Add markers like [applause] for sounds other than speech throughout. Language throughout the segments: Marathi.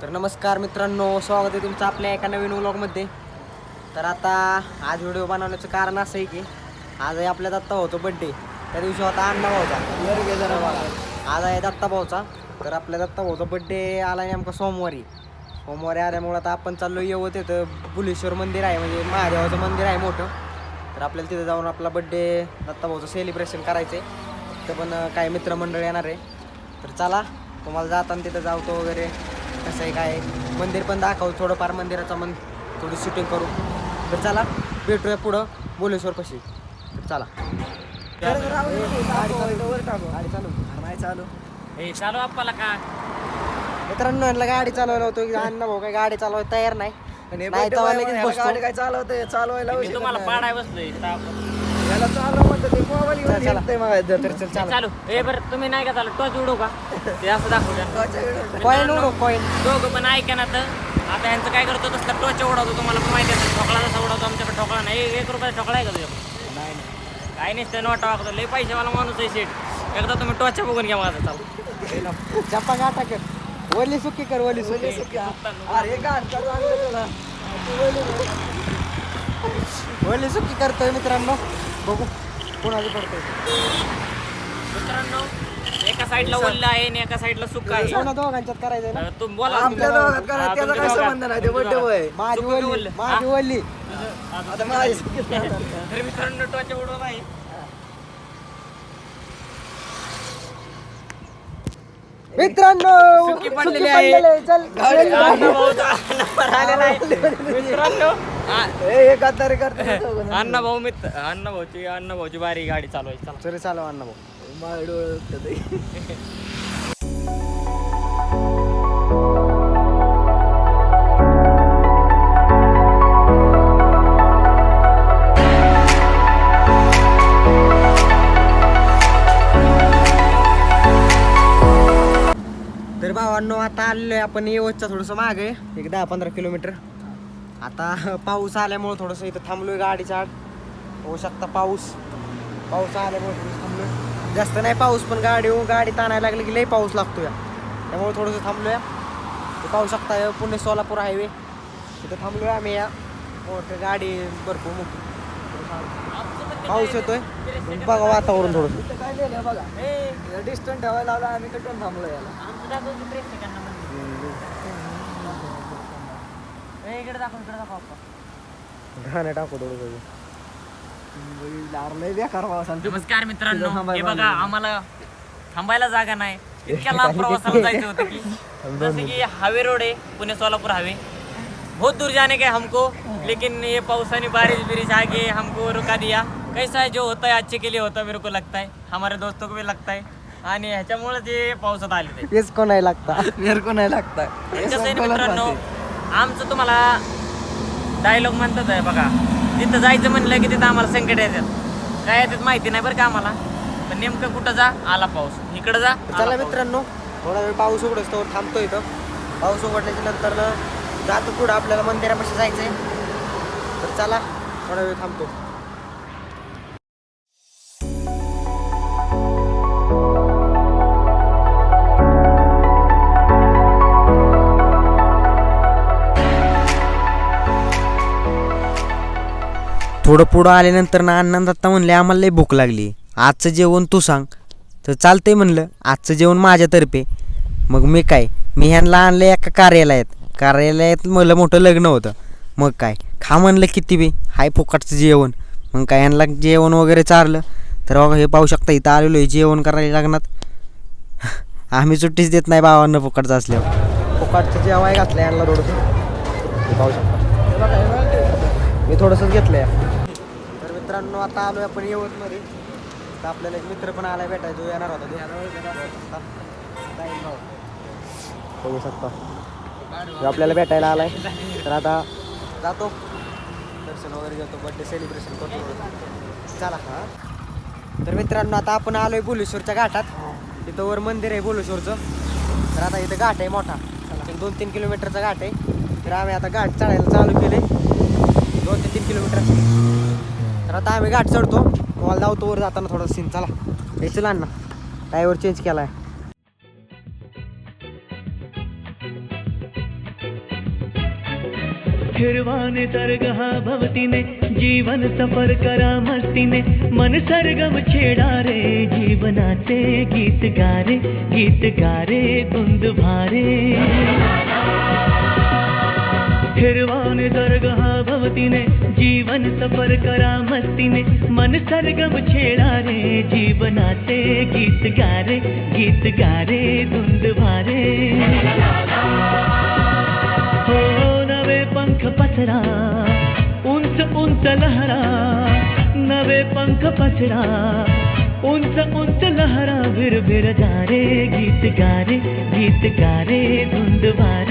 तर नमस्कार मित्रांनो स्वागत आहे तुमचं आपल्या एका नवीन व्लॉगमध्ये तर आता आज व्हिडिओ बनवण्याचं कारण असं आहे की आज आहे आपल्या दत्ता भाऊचा बड्डे त्या दिवशी होता अण्णा भाऊचा. आज आहे दत्ता भाऊचा तर आपल्या दत्ता भाऊचा बड्डे आला नेमका सोमवारी. सोमवारी आल्यामुळं आता आपण चाललो येवत येतं बुलेश्वर मंदिर आहे म्हणजे महादेवाचं मंदिर आहे मोठं. तर आपल्याला तिथे जाऊन आपला बड्डे दत्ता भाऊचं सेलिब्रेशन करायचं आहे तिथं पण काही मित्रमंडळ येणार आहे. तर चला तुम्हाला जाताना तिथं जावतो वगैरे. कसं आहे काय आहे. मंदिर पण दाखवू थोडंफार मंदिराचं मन थोडी शूटिंग करू. तर चला भेटूया पुढं. बोलेश्वर पशी तर चला. गाडी चालू नाही चालू. हे चालू आपल्याला का? मित्रांनो यांना गाडी चालवायला होतो. की अण्णा भाऊ काय गाडी चालवायला तयार नाही. नाही. काय चालवायला मी तुम्हाला पाडाय बसलोय. याला चालव म्हणतं ते मोबाईल चल, घेऊन चला. येतंय माझ्या तर चल चला. चालू. ए बरं तुम्ही नाही का चालू? टॉच उडू का? ते असं दाखवू द्या कॉईन उडो कॉईन दोघं पण ऐका ना तर. आता यांचं काय करतो तसला टॉच उडवतो तुम्हाला. पण माहिती आहे ठोकळा जसा उडवतो आमच्याकडे ठोकळा नाही. एक- एक रुपयाचा ठोकळा आहे का तुझ्याकडे? नाही नाही. काय नसतं नोटा वागतो. लय पैशावाला माणूस आहे शेट एकदा तुम्ही टॉच्या बघून घ्या माझा. चालू. चप्पा गाठा कर. ओली सुकी कर ओली सुकी. अरे तुला. ओली सुकी करतोय मित्रांनो. बघू. कोणाची पडतोय मित्रांनो एका साईडला ओल्ला आहे आणि एका साईडला सुका आहे. कोणा दोघांच्यात करायचंय ना? अं, बोला आपल्या दोघात करा त्याचा काय. संबंध नाही ते बड्डे वय माझी. माझी ओली आता माझी तर मित्रांनो टॉच्या आहे. मित्रांनो सुकी सुकी पडलेली आहे. पडलेली आहे. चल अण्णाभाऊचा नंबर आलेला आहे. मित्रांनो गद्दारी करते अण्णाभाऊ मित्र अण्णाभाऊची अण्णाभाऊची बारी गाडी चालवायची चला. तरी चालव अण्णा भाऊ माझे डोळे दुखतात आहे. तर भावांनो आता आलेलो आपण येवतच्या थोडंसं मागे एक दहा पंधरा किलोमीटर. आता पाऊस आल्यामुळं थोडंसं इथं थांबलोय गाडीच्या आड. होऊ शकता पाऊस. पाऊस आल्यामुळे थोडंसं थांबलोय. जास्त नाही पाऊस पण गाडी गाडी ताणायला लागली की लई पाऊस लागतो या त्यामुळे थोडंसं थांबलोय. ते पाहू शकता हे पुणे सोलापूर हायवे. तिथं थांबलोय आम्ही या. मोठं गाडी भरपूर मोठी. पाऊस येतोय. बघा वातावरण थोडंसं. काय लिहिलंय बघा. डिस्टन्स ठेवायला लावला आम्ही कटून थांबलो याला. इकडे दाखव इकडे दाखव आप्पा. गाणं टाकू थोडं नमस्कार मित्रांनो थांबायला हे बघा आम्हाला थांबायला जागा नाही. इतक्या लांब प्रवासाला जायचं होतं की. जसं की हावे रोड है पुणे सोलापुर हावे. बहुत दूर जाने के हमको लेकिन ये पाउसानी बारिश बिरिश आके हमको रुका दिया. कैसा है जो होता है अच्छे के लिए होता है मेरे को लगता है. हमारे दोस्तों को भी लगता है. आणि ह्याच्यामुळे ते पावसात आले ते. तेच कोणाही लागता. मेरे को नाही लागता. कसं आहे ना मित्रांनो आमचं तुम्हाला डायलॉग म्हणतात आहे बघा. तिथं जायचं म्हणलं की तिथं आम्हाला संकट येतात. काय येतात माहिती नाही बरं का आम्हाला. पण नेमकं कुठं जा? आला पाऊस. इकडं जा चला. मित्रांनो थोडा वेळ पाऊस उघडच तर थांबतो इथं. पाऊस उघडल्याच्या नंतर जातो पुढं. आपल्याला मंदिरापाशी जायचंय. तर चला थोडा वेळ थांबतो. पुढं पुढं आल्यानंतर ना अण्णांदत्ता म्हणले आम्हाला लई भूक लागली. आजचं जेवण तू सांग. तर चालतंय म्हणलं आजचं जेवण माझ्यातर्फे. मग मी काय मी ह्यांना आणलं एका कार्यालयात. कार्यालयात मला मोठं लग्न होतं. मग काय खा म्हणलं किती बी हाय फुकटचं जेवण. मग काय ह्यांना जेवण वगैरे चारलं. तर बघा हे पाहू शकता इथं आलेलो आहे जेवण करायला लग्नात [laughs] आम्ही सुट्टीच देत नाही भावांना फुकटचं असल्यावर. फुकटचं जेवाय घातलं यांना थोडंसं पाहू शकता. मी थोडंसंच घेतलं आहे मित्रांनो आता आलो आपण यवतमध्ये. तर आपल्याला एक मित्र पण आला भेटायचो येणार होता तो. बघू शकता. जो आपल्याला भेटायला आलाय. तर आता जातो. दर्शन वगैरे घेतो बड्डे सेलिब्रेशन करतो. चला. हा तर मित्रांनो आता आपण आलोय बोलेश्वरच्या घाटात. तिथं वर मंदिर आहे बोलेश्वरचं. तर आता इथं घाट आहे मोठा. एक दोन तीन किलोमीटरचा घाट आहे. तर आम्ही आता घाट चढायला चालू केले दोन ते तीन किलोमीटर. तर आता आम्ही घाट चढतो. तुम्हाला धावतो वर जाताना थोडं सीन चला. हे ना टायवर चेंज केला फिरवाने तरगहा भवतीने, जीवन सफ़र करा मस्तीने. मन सरगम छेडा रे, जीवनाचे गीत गारे गीत गारे धुंद भारे. फिरवाने दरगहा भवतीने जीवन सफ़र करा मस्ती ने। मन सरगम छेडा रे जीवनाचे गीत गारे गीत गारे धुंद भारे। हो नवे पंख पसरा उंच उंच लहरा, नवे पंख पसरा उंच उंच लहरा, भिर भिर जा रे, गीत गारे गीत गारे धुंद भारे।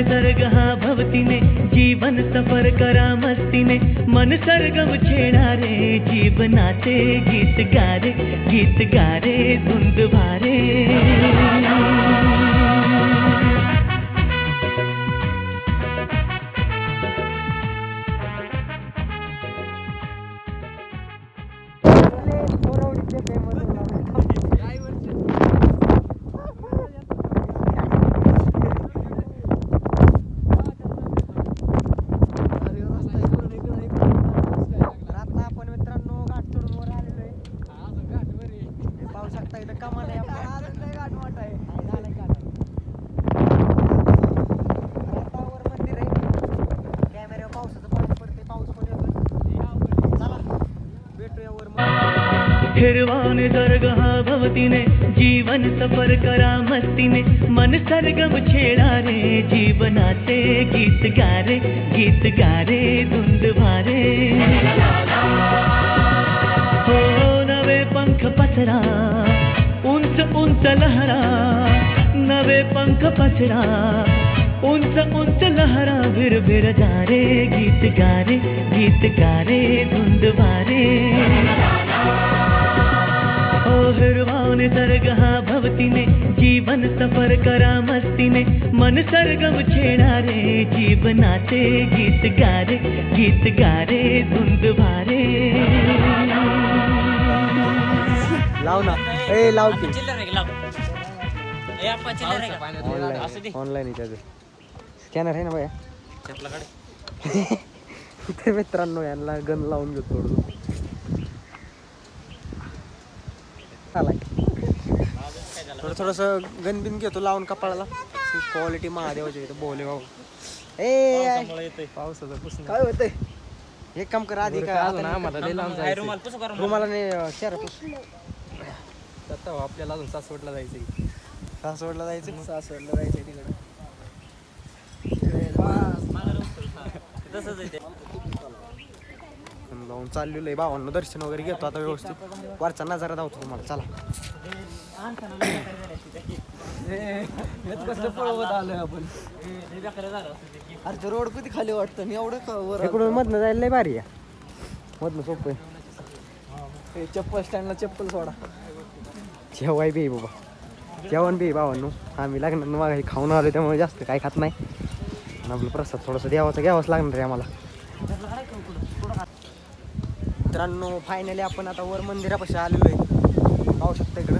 हिरवाने सरगहा भवतीने जीवन सफ़र करा मस्तीने मन सरगम छेडा रे जीवनाचे गीत गारे गीत गारे धुंद भारे हे शकता इथं कमाल आहे घाट मोठा आहे. झालाय घाट. रस्त्यावर मंदिर आहे. कॅमेऱ्यावर पावसाचं पाणी पडते पाऊस पण येतोय. चला भेटूया वर मग. फिरवाने दरगहा भवतीने जीवन सफर करा मस्तीने. मन सरगम छेडा रे जीवनाचे गीत गारे गीत गारे धुंद भारे पसरा उंच उंच लहरा नवे पंख पसरा उंच उंच लहरा भिर भिर जारे गीत गारे गीत गारे धुंद वारे। ओ हिरवाने सरगहा भवतीने जीवन सफर करा मस्तीने मन सरगम छेडा रे जीवनाचे गीत गारे गीत गारे धुंद वारे। लाव ना. ए लाव की. चिल्लर आहे लाव. ए आपण चिल्लर आहे का? असू दे. ऑनलाईन आहे त्याचं. स्कॅनर आहे ना बाया? चपला काढ. तर मित्रांनो यांना गन लावून घेतो थोडं. चालाय थोडं थोडंसं गन बिन घेतो लावून कपाळाला. क्वालिटी महादेवाची इथं. बोले भाऊ. ए पावसाचं पुसणं काय होतंय? एक काम कर आधी का काय रुमाल पुसू करा रुमाला? पुस आपल्याला अजून सासवडला जायचंय सासवडला जायचं सासवडला जायचंय तिकडे. तसंच आहे ते जाऊन चाललेलो आहे भावांना दर्शन वगैरे घेतो आता व्यवस्थित. वरचा नजारा दावतो तुम्हाला चला. कसं पळवत आलोय आपण हे. अरे रोड किती खाली वाटतं? मी एवढं का वर इकडून मधनं जायला भारी आहे. मधनं सोपं आहे. हे चप्पल स्टँडला चप्पल सोडा. जेवाय बी बाबा. जेवण बी बाबांनो आम्ही लागणार मग हे खाऊन आलो त्यामुळे जास्त काय खात नाही. आणि आपलं प्रसाद थोडंसं द्यावाचं घ्यावाच लागणार आहे आम्हाला. मित्रांनो फायनली आपण आता वर मंदिरापाशी आलेलो आहे पाहू शकता इकडं.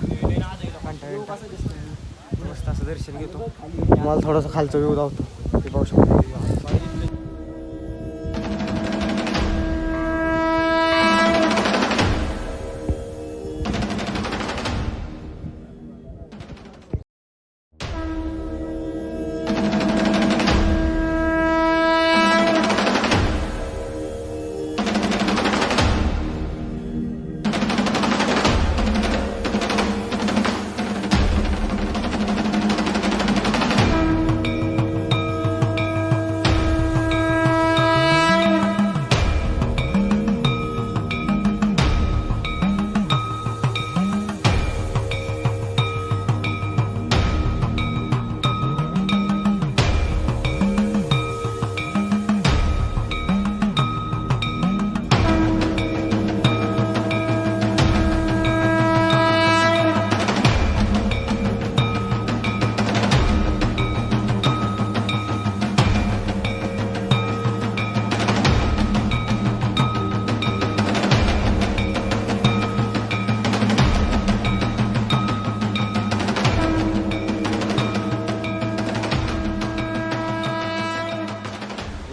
मस्त असं दर्शन घेतो. मला थोडंसं खालचं व्यू धावतो ते पाहू शकतो.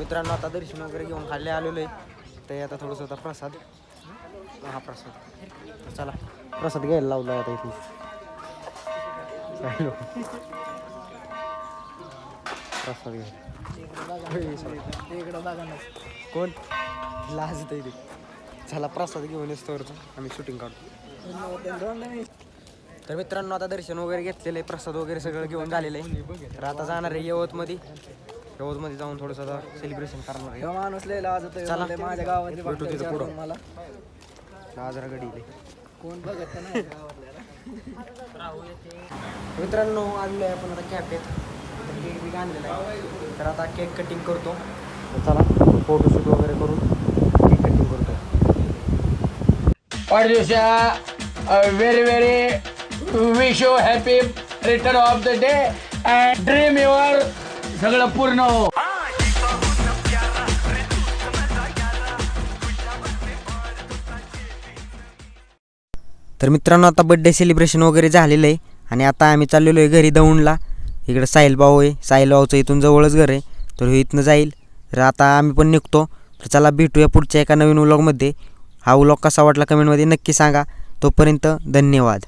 मित्रांनो आता दर्शन वगैरे घेऊन खाल्ले आलेलो आहे. ते आता थोडंसं आता प्रसाद. हा प्रसाद. तर चला प्रसाद घ्यायला लावला आता इथे. प्रसाद घ्या. बघा कोण? लाज ते चला प्रसाद घेऊन येतो आम्ही शूटिंग काढतो तर मित्रांनो आता दर्शन वगैरे घेतलेलं आहे. प्रसाद वगैरे सगळं घेऊन झालेलं आहे. तर आता जाणार आहे यवतमध्ये. यवतमध्ये जाऊन थोडंसं आता सेलिब्रेशन करणार आहे माणूस लय चला. माझ्या गावातली भेटू तिथं पुढं. मला. गडी कोण बघत तर नाही गावातल्या [laughs] मित्रांनो आलेलो आहे आपण आता कॅफेत केक बी आणलेला आहे. तर आता केक कटिंग करतो. तर चला फोटोशूट वगैरे करून केक कटिंग करतो. a very, very wish you happy return of the day and dream your सगळं पूर्ण हो. तर मित्रांनो आता बड्डे सेलिब्रेशन वगैरे झालेलं आहे. आणि आता आम्ही चाललेलो आहे घरी दौंडला. इकडं साहिल भाऊ आहे. साहिल भाऊचं इथून जवळच घर आहे. तर हे इथनं जाईल. तर आता आम्ही पण निघतो. तर चला भेटूया पुढच्या एका नवीन व्लॉगमध्ये हा व्लॉग कसा वाटला कमेंटमध्ये नक्की सांगा. तोपर्यंत धन्यवाद.